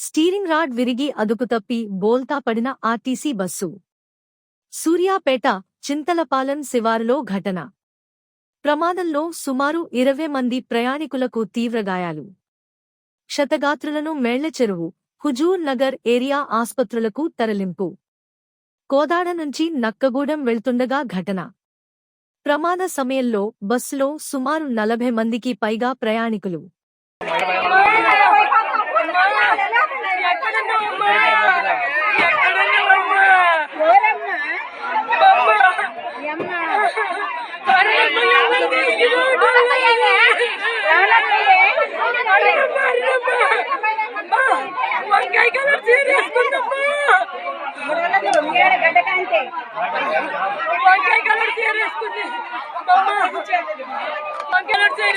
Steering rod విరిగి అదుపు తప్పి బోల్తా పడిన ఆర్టీసీ బస్సు. సూర్యాపేట చింతలపాలెం శివారులో ఘటన. ప్రమాదంలో సుమారు ఇరవై మంది ప్రయాణికులకు తీవ్ర గాయాలు. క్షతగాత్రులను మేళ్ళచెరువు హుజూర్ నగర్ ఏరియా ఆస్పత్రులకు తరలింపు. కోదాడ నుంచి నక్కగూడెం వెళ్తుండగా ఘటన. ప్రమాద సమయంలో బస్సులో సుమారు నలభై మందికి పైగా ప్రయాణికులు. వంకాయ కలర్ చీర వేసుకుందమ్మా. వంకాయ కలర్ చీర